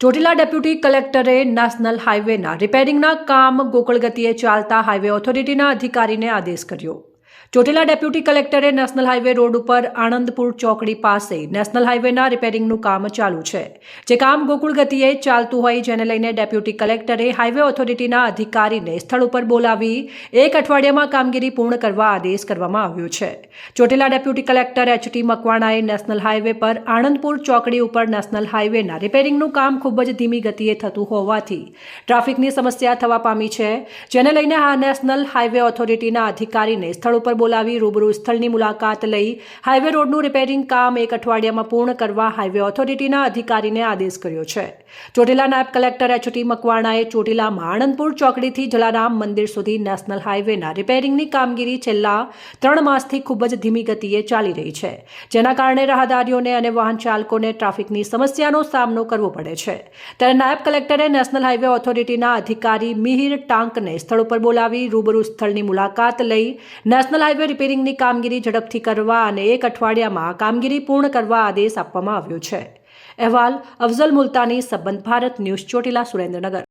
Chotila deputy કલેક્ટરે national હાઈવેના રિપેરિંગના કામ ગોકળ ગતિએ ચાલતા હાઈવે ઓથોરિટીના અધિકારીને આદેશ કર્યો. ચોટીલા ડેપ્યુટી કલેક્ટરે નેશનલ હાઈવે રોડ ઉપર આણંદપુર ચોકડી પાસે નેશનલ હાઈવેના રિપેરિંગનું કામ ચાલુ છે. જે કામ ગોકુળ ગતિએ ચાલતું હોય જેને લઈને ડેપ્યુટી કલેક્ટરે હાઈવે ઓથોરિટીના અધિકારીને સ્થળ ઉપર બોલાવી એક અઠવાડિયામાં કામગીરી પૂર્ણ કરવા આદેશ કરવામાં આવ્યો છે. Chotila deputy collector H T મકવાણાએ national highway પર આણંદપુર ચોકડી ઉપર નેશનલ હાઈવેના રિપેરિંગનું કામ ખૂબ જ ધીમી ગતિએ થતું હોવાથી ટ્રાફિકની સમસ્યા થવા પામી છે, જેને લઈને આ નેશનલ હાઈવે ઓથોરિટીના અધિકારીને સ્થળ ઉપર બોલાવી રૂબરૂ સ્થળની મુલાકાત લઈ હાઈવે રોડનું રિપેરિંગ કામ એક અઠવાડિયામાં પૂર્ણ કરવા હાઈવે ઓથોરિટીના અધિકારીને આદેશ કર્યો છે. ચોટીલા નાયબ કલેક્ટર એચટી મકવાણાએ ચોટીલામાં આણંદપુર ચોકડીથી જલારામ મંદિર સુધી નેશનલ હાઈવેના રિપેરિંગની કામગીરી છેલ્લા ત્રણ માસથી ખૂબ જ ધીમી ગતિએ ચાલી રહી છે. જેના કારણે રાહદારીઓને અને વાહન ચાલકોને ટ્રાફિકની સમસ્યાનો સામનો કરવો પડે છે. ત્યારે નાયબ કલેક્ટરે નેશનલ હાઈવે ઓથોરિટીના અધિકારી મિહિર ટાંકને સ્થળ ઉપર બોલાવી રૂબરૂ સ્થળની મુલાકાત લઈ નેશનલ હાઈવે રિપેરિંગની કામગીરી ઝડપથી કરવા અને એક અઠવાડિયામાં કામગીરી પૂર્ણ કરવા આદેશ આપવામાં આવ્યો છે. અહેવાલ અફઝલ મુલતાની સંબંધ ભારત ન્યૂઝ ચોટીલા સુરેન્દ્રનગર.